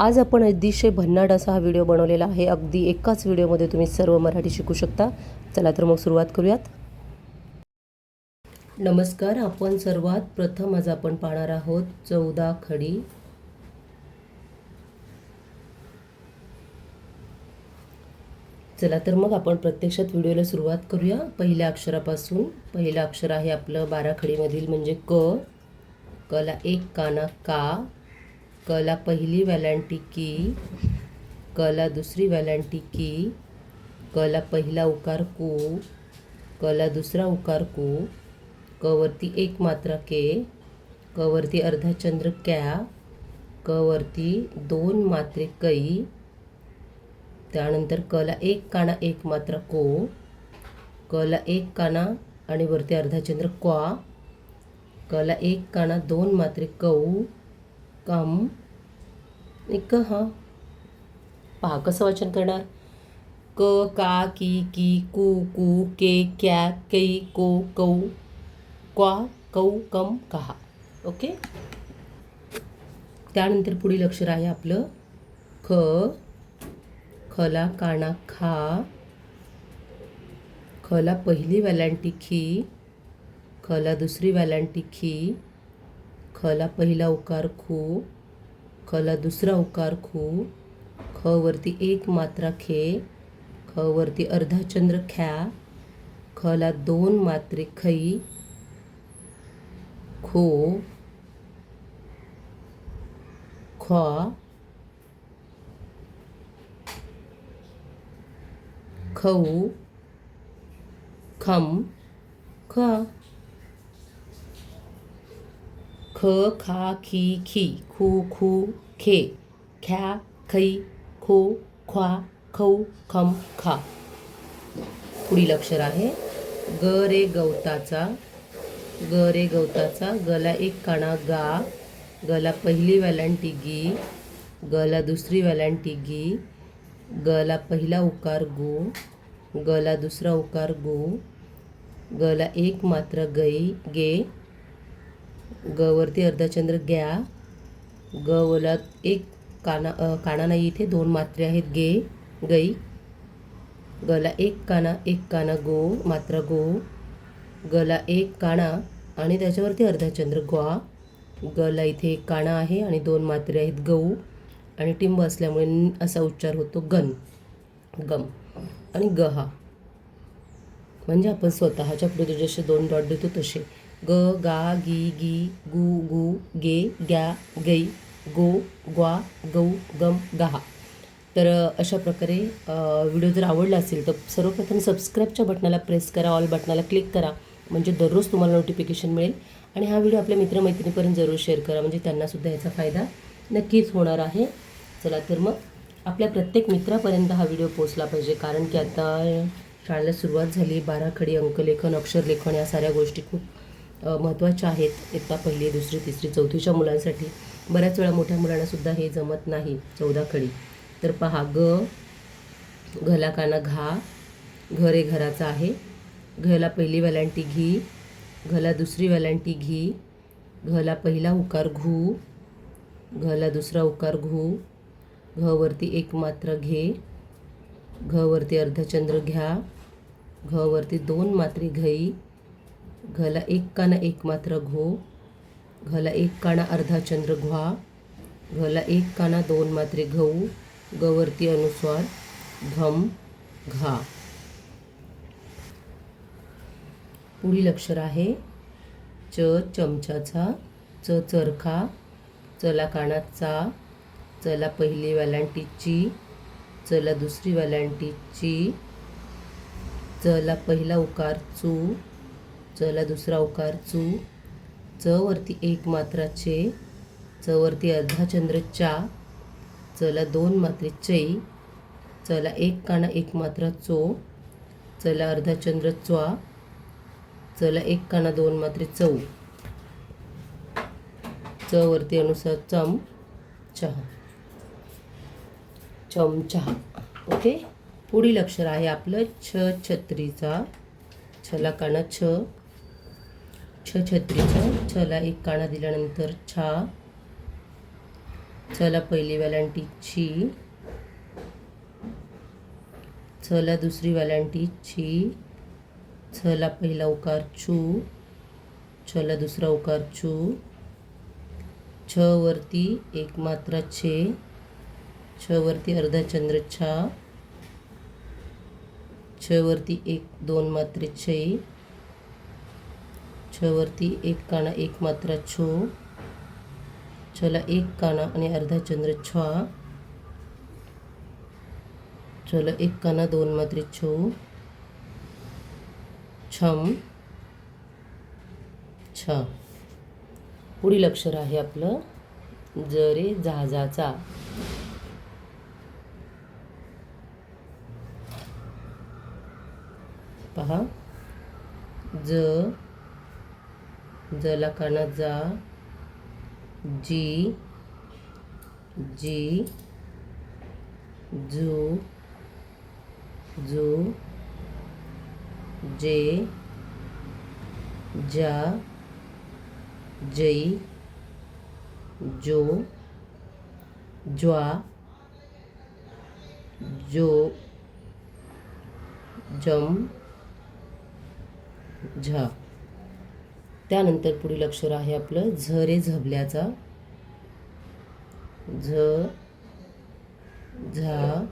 आज आपण अतिशय भन्नाट असा हा व्हिडिओ बनवलेला आहे. अगदी एकाच व्हिडिओमध्ये तुम्ही सर्व मराठी शिकू शकता. चला तर मग सुरुवात करूयात. नमस्कार आपण सर्वात प्रथम आज आपण पाहणार आहोत चौदा खडी. चला तर मग आपण प्रत्यक्षात व्हिडिओला सुरुवात करूया. पहिल्या अक्षरापासून. पहिलं अक्षर आहे आपलं बाराखडीमधील म्हणजे क. कला एक काना का. कला पहिली वेलांटी की कला दुसरी वेलांटी की कला पहिला उकार कू कला दुसरा उकार कू कवरती एक मात्रा के कवरती अर्धा चंद्र क्या कवरती दोन मात्रे कई त्यानंतर कला एक काना एक मात्रा को कला एक काना आणि वरती अर्धा चंद्र क्वा कला एक काना दोन मात्रे कऊ कम एक क पहा कसं वाचन करणार? क का की की कू कू के क्या कै को कौ क्वा कौ कम कहा. ओके? त्यानंतर पुढील अक्षर आहे आपलं ख खला काना खा. खला पहिली वेलांटी खी खला दुसरी वेलांटी खी. खला पहिला उकार खू खला दुसरा उकार खू ख वरती एक मात्रा खे ख वरती अर्धा चंद्र ख्या खला दोन मात्रे खै खो ख्वा खऊ खम ख. ख खा खी खी खू खू खे ख्या खै खो ख्वा खौ खम खा. पुढील अक्षर आहे. ग रे गवताचा ग रे गवताचा गला एक काणा गा गला पहिली वेलांटी गी गला दुसरी वेलांटी गी गला पहिला उकार गो गला दुसरा उकार गो गला एक मात्र गई गे गवरती अर्धचंद्र ग गवला एक काना काना नाही इथे दोन मात्रे आहेत. गे गई. गला एक काना एक काना गो मात्रा गो. गला एक काणा आणि त्याच्यावरती अर्धाचंद्र ग्वा. गला इथे एक काणा आहे आणि दोन मात्रे आहेत गऊ आणि टिंब असल्यामुळे असा उच्चार होतो गन गम. आणि गहा. म्हणजे आपण स्वतःच्या पुढे जसे दोन डॉट देतो तसे. ग गा गी गी गु गु गे ग्या गै गो ग्वा गौ गम गहा. तर अशा प्रकारे व्हिडिओ जर आवडला असेल तर सर्वप्रथम सबस्क्राईबच्या बटनाला प्रेस करा ऑल बटनाला क्लिक करा. म्हणजे दररोज तुम्हाला नोटिफिकेशन मिळेल. आणि हा व्हिडिओ आपल्या मित्रमैत्रिणीपर्यंत जरूर शेअर करा. म्हणजे त्यांनासुद्धा याचा फायदा नक्कीच होणार आहे. चला तर मग आपल्या प्रत्येक मित्रापर्यंत हा व्हिडिओ पोचला पाहिजे. कारण की आता शाळेला सुरुवात झाली. बाराखडी अंकलेखन अक्षरलेखन या साऱ्या गोष्टी खूप महत्त्वाच्या आहेत. इत्ता पहिली दुसरी तिसरी चौथीच्या मुलांसाठी बऱ्याच वेळा मोठ्या मुलांनासुद्धा हे जमत नाही चौदा खडी. तर पहा ग घला काना घा घर हे घराचं आहे. घला पहिली वेलांटी घी घला दुसरी वेलांटी घी घला पहिला उकार घू घला दुसरा उकार घू घवरती एक मात्र घे घवरती अर्धचंद्र घ्या घवरती दोन मात्रे घई घला एक काना एक मात्र घो घला एक काना अर्धा चंद्र घ्वा घला एक काना दोन मात्रे घऊ गवरती अनुस्वार घम घा. पुढील अक्षर आहे च चमचाचा च चरखा चला कानाचा चला पहिली वेलांटीची चला दुसरी वेलांटीची चला पहिला उकार चू चला दुसरा उकार. चू. च वरती एक मात्राचे च. वरती अर्धा चंद्र चा. चला दोन मात्रे चै चला एक काना एक मात्रा चो. चला अर्धा चंद्र च्वा चला एक काना दोन मात्रे चौ च वरती अनुसार चम चहा. चम चहा. ओके? पुढील अक्षर आहे आपलं छ छत्रीचा. छला काना छ. छ छत्रीचा छला एक काना दिल्यानंतर छा. चला पहिली वेलांटी छी चला दुसरी वेलांटी छी चला पहिला उकार छू चला दुसरा उकार छू छ वरती एक मात्रा छे. छ वरती अर्धा चंद्र छा. छ वरती एक दोन मात्रे छे. छ वरती एक काणा एक मात्रा छो. छला एक काना आणि अर्धा चंद्र छा. छला एक काणा दोन मात्रे छो. छम. छ. पुढील अक्षर आहे आपलं जरे जहाजाचा पहा. ज जला काना जा जी जी जू जू जे जा जई जो ज्वा जो जम झा त्यानंतर पुढील अक्षर आहे आपलं झ रे झबल्याचा. झ झा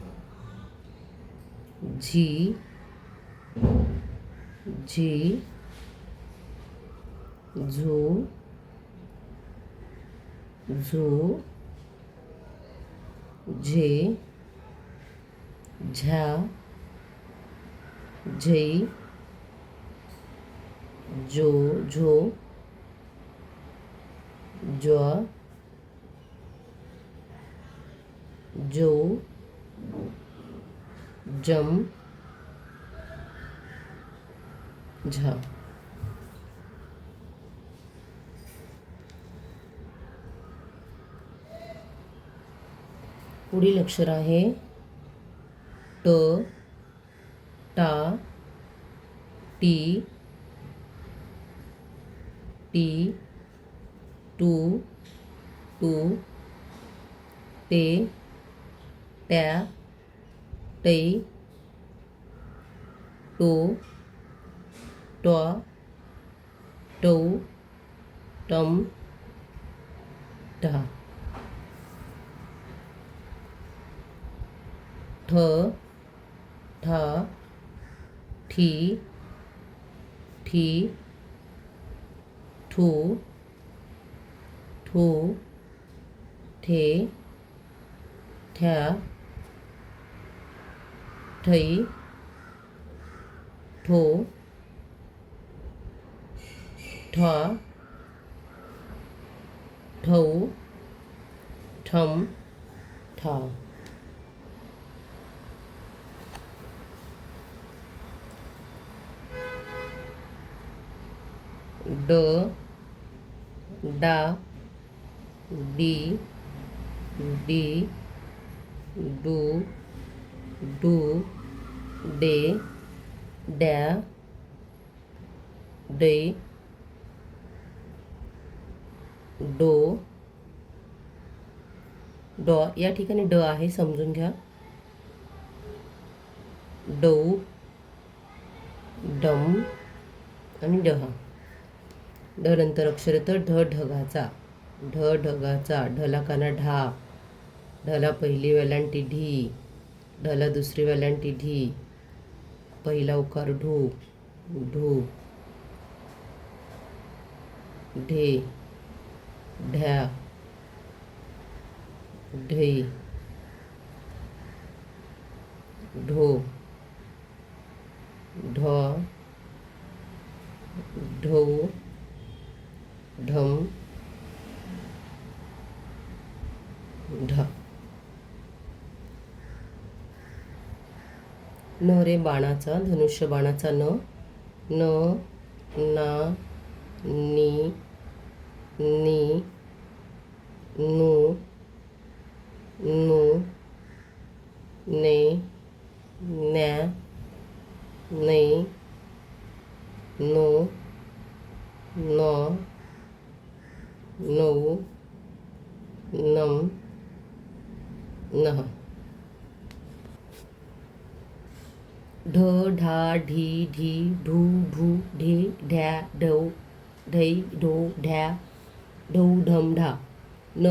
झी झी झू झू झे झा झई जो झो ज्वा जो जम झा। पुढील अक्षर आहे ट टा टी टी टू टू ते त्या टै टो ट्वा टौ टम ढा ठ ठा ठी ठी two. two. te. te. three. two. two. two. two, two, three, three, three, two, two, two, two, two. do डा डी डी डू डू डे डॅ डे डो डॉ या ठिकाणी ड आहे समजून घ्या. डौ डम आणि डहा ढ नंतर अक्षर येतं ढ ढगाचा. ढ ढगाचा. ढला काना ढा. ढला पहिली वेलांटी ढी. ढला दुसरी वेलांटी ढी. पहिला उकार ढू. ढू. ढे. ढ्या. ढे. ढो. ढ. ढो ढम ढ. न रे बाणाचा धनुष्य बाणाचा न न ना नी नी नु ने न्या नै नो नो नऊ नम नह ढ ढा ढी ढी ढू ढू ढे ढ्या ढव ढै ढो ढ्या ढौ ढम ढा न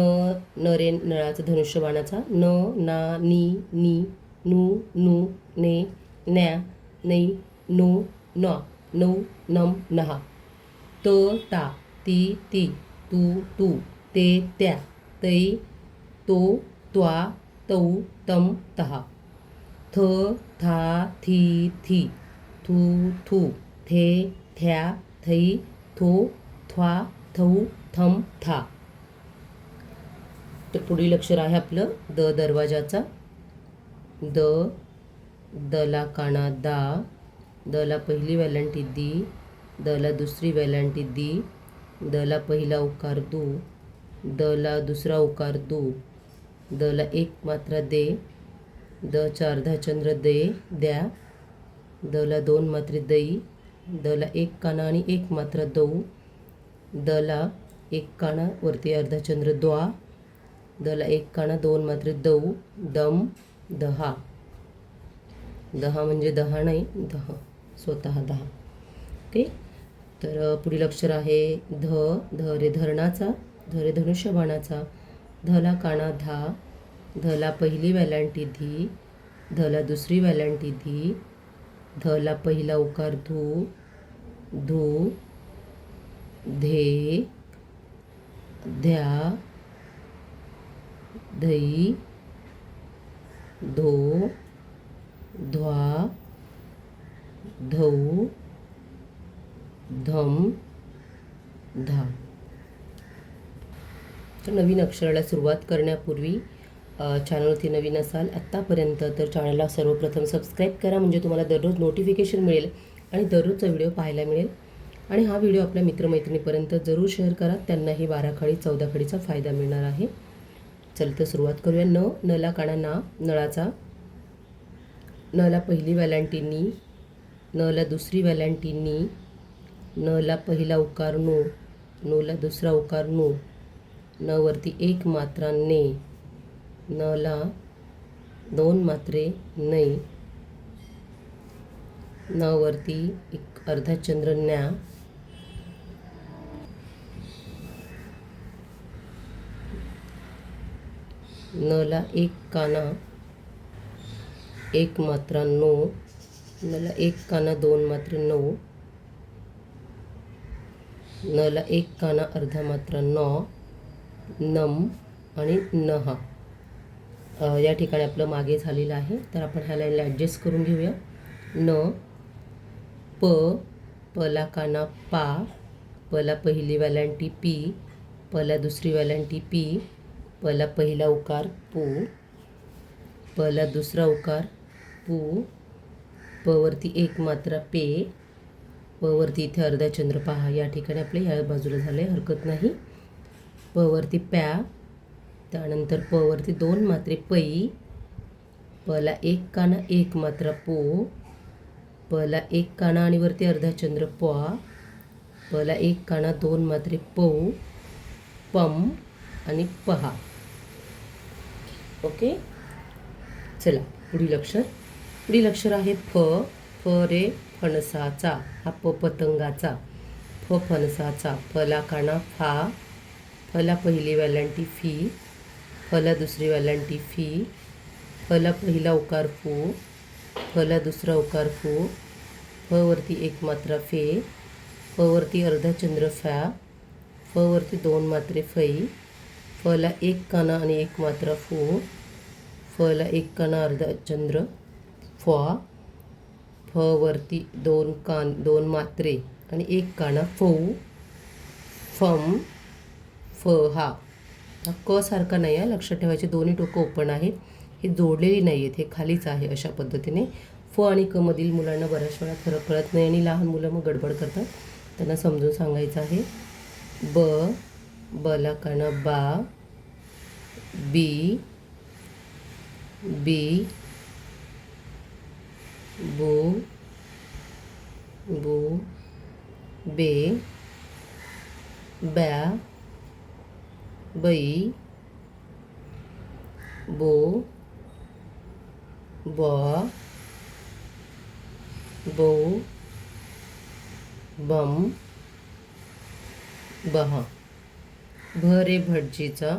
नरेन नळाचा धनुष्यबाणाचा न ना नी नी नू नू ने न्या नै नो न नौ नम नहा. त ता ती ती तू तू ते त्या तै तो त्वा तौ तम तहा. थ था थी थी थू थू थे थ्या थै थो थ्वा थौ थम था. तर पुढील अक्षर आहे आपलं द दरवाजाचा. द दला काना दा दला पहिली वेलांटी दी दला दुसरी वेलांटी दी दला पहिला उकार दू दला दुसरा उकार दू दला एक मात्रा दे द चारधा चंद्र दे द्या दला दोन मात्रे दई दला एक काना आणि एक मात्रा दऊ दला एक काना वरती अर्धा चंद्र द्वा दला एक काना दोन मात्रे दऊ दम दहा. दहा म्हणजे दहा नाही दहा. स्वतः दहा. ओके? तर पुढील अक्षर आहे ध ध रे धरणाचा ध रे धनुष्यबाणाचा. धला काना धा धला पहिली वेलांटी धी धला दुसरी वेलांटी धी धला पहिला उकार धू धू धे ध्या धई धो ध्वा धौ धम धा. तर नवीन अक्षराला सुरुवात करण्यापूर्वी चॅनलवरती नवीन असाल आत्तापर्यंत तर चॅनलला सर्वप्रथम सबस्क्राईब करा म्हणजे तुम्हाला दररोज नोटिफिकेशन मिळेल आणि दररोजचा व्हिडिओ पाहायला मिळेल. आणि हा व्हिडिओ आपल्या मित्रमैत्रिणीपर्यंत जरूर शेअर करा. त्यांनाही बाराखडी चौदाखडीचा फायदा मिळणार आहे. चल तर सुरुवात करूया. न नला काणा ना नळाचा. नला पहिली वेलांटीनी नला दुसरी वेलांटीनी नला पहिला उकार नो नोला दुसरा उकार नो न वरती एक मात्रा ने. नला दोन मात्रे नै न वरती एक अर्धा चंद्र न्या. नला एक काना एक मात्रा नऊ नला एक काना दोन मात्र नऊ नला एक काना अर्धा मात्रा न. नम आणि नहा. हा या ठिकाणी आपलं मागे झालेलं आहे. तर आपण ह्या लाईनला ॲडजस्ट करून घेऊया. न प पला काना पा. पला पहिली वेलांटी पी. पला दुसरी वेलांटी पी. पला पहिला उकार पू. पला दुसरा उकार पू. प वरती एक मात्रा पे. पवरती वरती इथे अर्धा चंद्र पहा. या ठिकाणी आपल्या ह्या बाजूला झालं आहे हरकत नाही. प वरती प्या. त्यानंतर प वरती दोन मात्रे पै. पला एक काना एक मात्रा पो. पला एक काना आणि वरती अर्धा चंद्र प्वा पला एक काना दोन मात्रे पौ. पम आणि पहा. ओके? चला पुढील अक्षर. पुढील अक्षर आहे फ. फ रे फणसाचा हा प पतंगाचा. फ फणसाचा फला काना फा. फला पहिली वेलांटी फी. फला दुसरी वेलांटी फी. फला पहिला उकार फू. फला दुसरा उकार फू. फ वरती एक मात्रा फे. फवरती अर्धा चंद्र फॅ. फवरती दोन मात्रे फै. फला एक काना आणि एक मात्रा फू. फला एक काना अर्धा चंद्र. फॉ फ वरती दोन कान दोन मात्रे आणि एक काना. फौ फम फ हा. हा क सारखा नाही आहे लक्षात ठेवायचे दोन्ही टोकं ओपन आहेत. हे जोडलेली नाही आहेत हे खालीच आहे अशा पद्धतीने. फ आणि क मधील मुलांना बऱ्याच वेळा फरक कळत नाही आणि लहान मुलं मग गडबड करतात. त्यांना समजून सांगायचं आहे. ब बला काना बा बी बी बो बो बे ब्या बै बो बॉ बो बम बहा. भ रे भटजीचा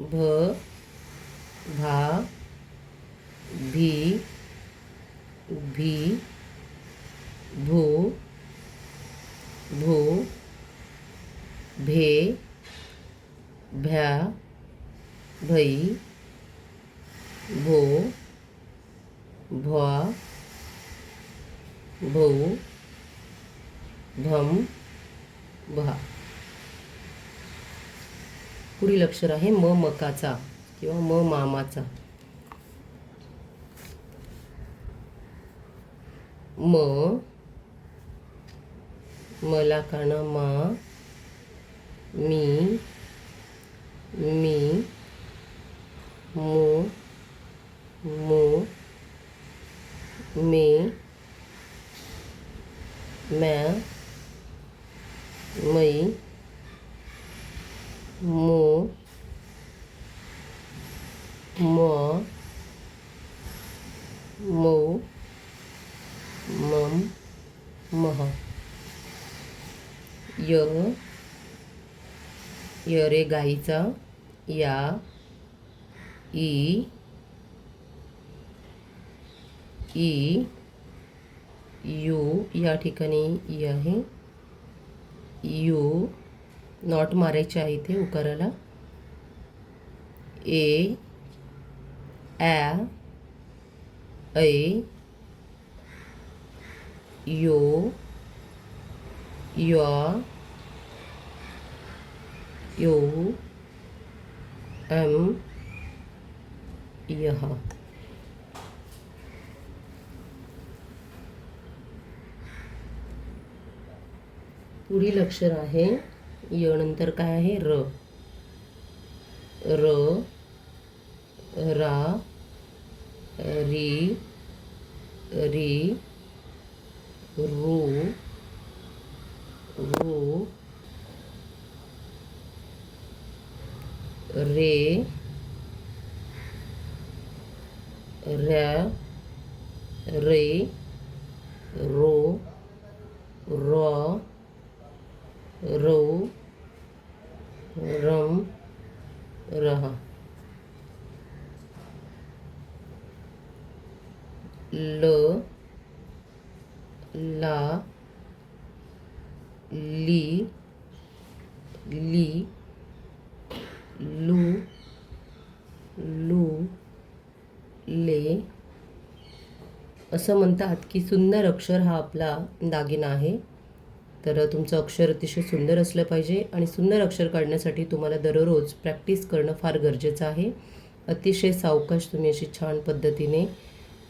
भ भा भी भी भू भू भे भ्या भई भो भ्वा भौ भम भा। पुढील अक्षर आहे म मकाचा किंवा म मामाचा. म मला काना मा मी मी मो मो मे मैं मई मो म मो मम मह य य रे गाईचा या ई ई यू या ठिकाणी ई आहे यू नॉट मारायचे आहे इथे उकाराला. ए ॲ ऐ यो या यो एम यह. पुढील अक्षर आहे. य नंतर काय आहे? र. र रा री री रू रू रे रॅ रे रो रॉ रो रम रहा। ल ला ली ली लू लू ले। असं म्हणतात की सुंदर अक्षर हा आपला दागिना आहे. तर तुमचं अक्षर अतिशय सुंदर असलं पाहिजे आणि सुंदर अक्षर काढण्यासाठी तुम्हाला दररोज प्रॅक्टिस करणं फार गरजेचं आहे. अतिशय सावकाश तुम्ही अशी छान पद्धतीने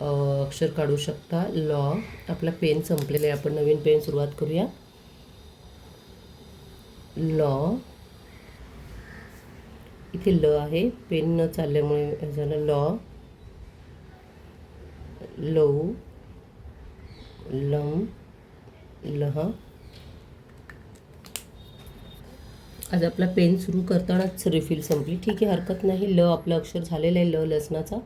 अक्षर काढू शकता. लॉ आपला पेन संपलेला आहे. आपण नवीन पेन सुरुवात करूया. लॉ. इथे ल आहे. पेन न चालल्यामुळे झालं लॉ. लव लम. लह. आज आपला पेन सुरू करतानाच रिफिल संपली. ठीक आहे हरकत नाही. ल आपलं अक्षर झालेलं आहे ल लसणाचा.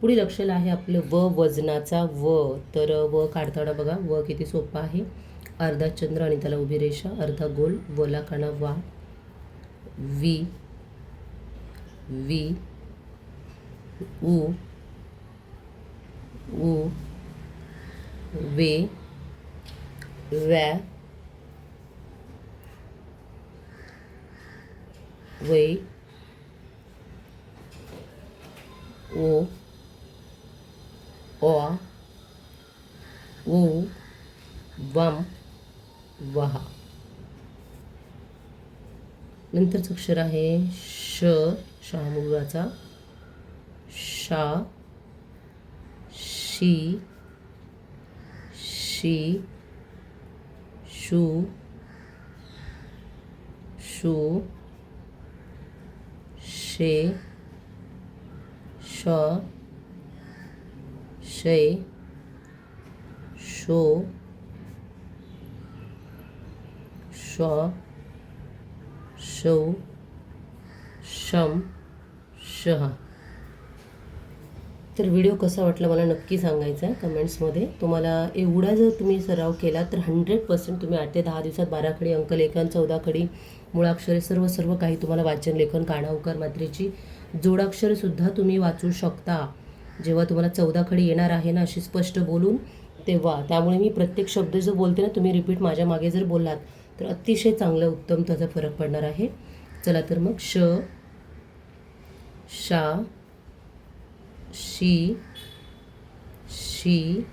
पुढील अक्षर आहे आपलं व वजनाचा व. तर व काढताना बघा व किती सोपा आहे. अर्धा चंद्र आणि त्याला उभी रेषा अर्धा गोल वला काना वा वी वी उ उ वे व्या वै ओ ओ उ वम वहा. नंतरचं अक्षर आहे श शहामुगाचा. शा शी शी शू शू शे श शे शो श शौ शम शह तर व्हिडिओ कसा वाटला मला नक्की सांगायचा आहे कमेंट्समध्ये तुम्हाला एवढा जर तुम्ही सराव केला तर हंड्रेड पर्सेंट तुम्ही आठ ते दहा दिवसात बाराखडी अंकलेखन चौदाखडी मुळाक्षरे सर्व सर्व काही तुम्हाला वाचन लेखन काना मात्रेची जोडाक्षरसुद्धा तुम्ही वाचू शकता. जेव्हा तुम्हाला चौदाखडी येणार आहे ना अशी स्पष्ट बोलून तेव्हा. त्यामुळे मी प्रत्येक शब्द जो बोलते ना तुम्ही रिपीट माझ्या मागे जर बोललात तर अतिशय चांगलं उत्तम त्याचा फरक पडणार आहे. चला तर मग श शा शी शी.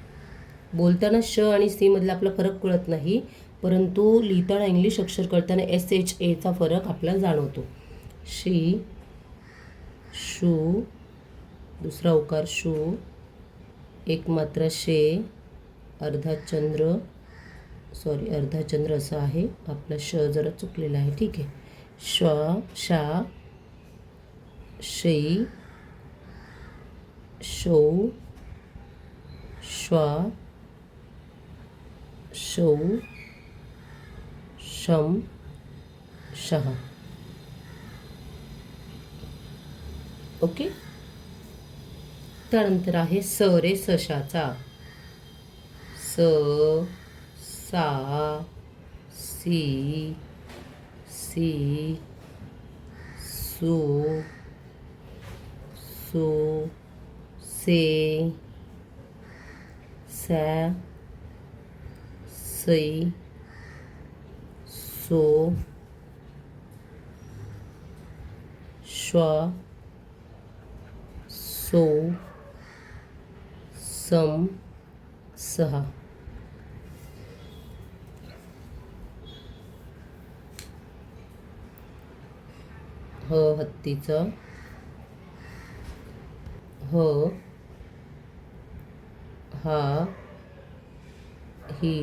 बोलताना श आणि सीमधला आपला फरक कळत नाही. परंतु लिहिताना इंग्लिश अक्षर करताना एस एच एचा फरक आपल्याला जाणवतो. शी शू दुसरा उकार शू एक मात्र शे अर्धा चंद्र सॉरी अर्धा चंद्र असं आहे. आपला श जरा चुकलेला आहे ठीक आहे. श शा शई शौ श्वा शौ शम शहा ओके? त्यानंतर आहे स रे सशाचा. स सा सी सी सु सु से सॅ सई सो श्व सो सम सहा ह हत्तीचं ह हा ही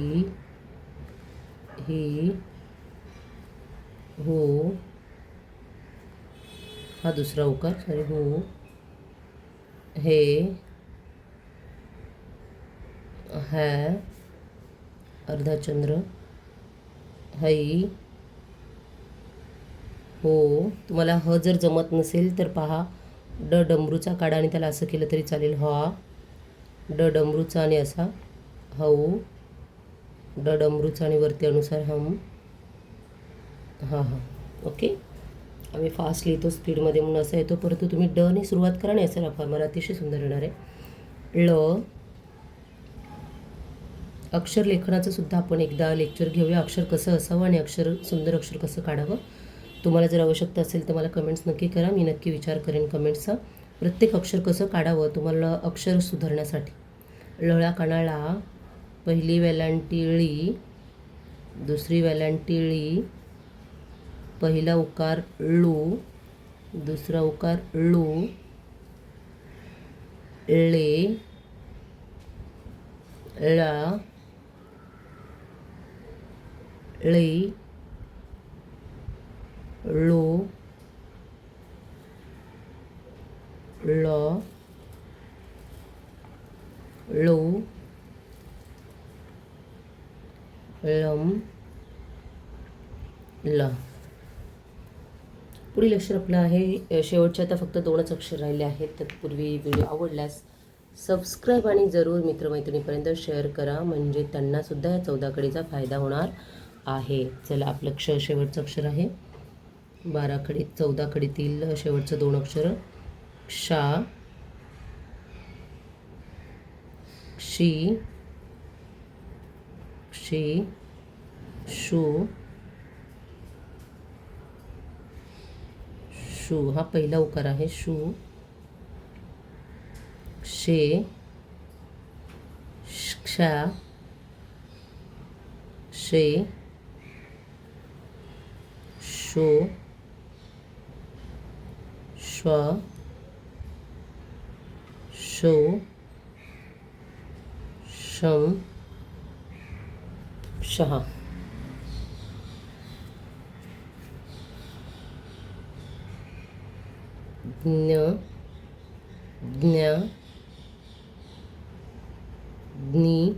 ही हो. हा दुसरा उकार सॉरी हो. हे. है. अर्धा चंद्र हो. तुम्हाला ह जर जमत नसेल तर पहा. ड डमरूचा काढा आणि त्याला असं केलं तरी चालेल. हा. ड डमरूचा आणि असा. हऊ ड डमरूचा आणि वरती अनुसार हम. हां हां. ओके? आम्ही फास्ट लिहितो स्पीडमध्ये म्हणून असं येतो. परंतु तुम्ही ड सुरुवात करा नाही असेल फॉर्मर अतिशय सुंदर येणार आहे. ळ अक्षर लेखनाचं सुद्धा आपण एकदा लेक्चर घेऊया. अक्षर कसं असावं आणि अक्षर सुंदर अक्षर कसं काढावं? तुम्हाला जर आवश्यकता असेल तर मला कमेंट्स नक्की करा. मी नक्की विचार करेन कमेंट्सचा प्रत्येक अक्षर कसं काढावं? तुम्हाला अक्षर सुधारण्यासाठी. लळा कानाला पहिली वेलांटिळी दुसरी वेलांटिळी पहिला उकार ळू दुसरा उकार ळू ळे ळा ळी लो ल लो लम ल. पुढील अक्षर आपलं आहे शेवटचे आता फक्त दोनच अक्षर राहिले आहेत तत्पूर्वी व्हिडिओ आवडल्यास सबस्क्राईब आणि जरूर मित्रमैत्रिणीपर्यंत शेअर करा. म्हणजे त्यांनासुद्धा या चौदाकडीचा फायदा होणार आहे. चला आपलं क्ष शेवटचं अक्षर आहे. बाराकडे चौदाकडीतील शेवटचं दोन अक्षर. क्षा क्षी क्षी शू शू हा पहिला उकार आहे शू. शेक्षा शे शो श्व शो शम शहा. ज्ञ ज्ञ ज्ञी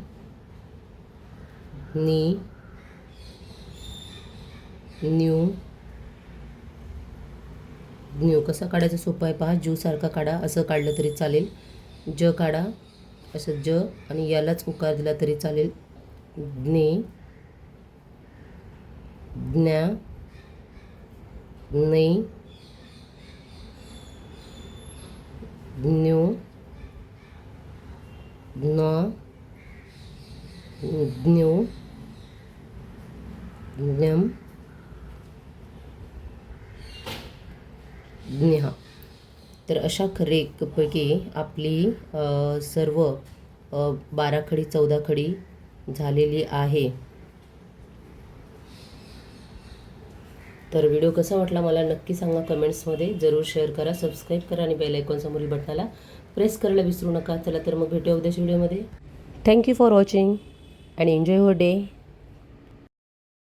ज्ञी न्यू न्यू. कसा काढायचा सोपा आहे पहा. जूसारखा काढा. असं काढलं तरी चालेल. ज काढा. असं ज आणि यालाच उकार दिला तरी चालेल. ज्ञे ज्ञा नै ज्ञो ज्ञ ज्ञो ज्ञम ज्ञ तर अशा खरेपैकी आपली सर्व बारा खडी चौदा खडी झालेली आहे. तर व्हिडिओ कसा वाटला मला नक्की सांगा कमेंट्समध्ये. जरूर शेअर करा सबस्क्राईब करा आणि बेल आयकॉनसमोरील बटनाला प्रेस करायला विसरू नका. चला तर मग भेटूया उद्याच्या व्हिडिओमध्ये. Thank you for watching and enjoy your day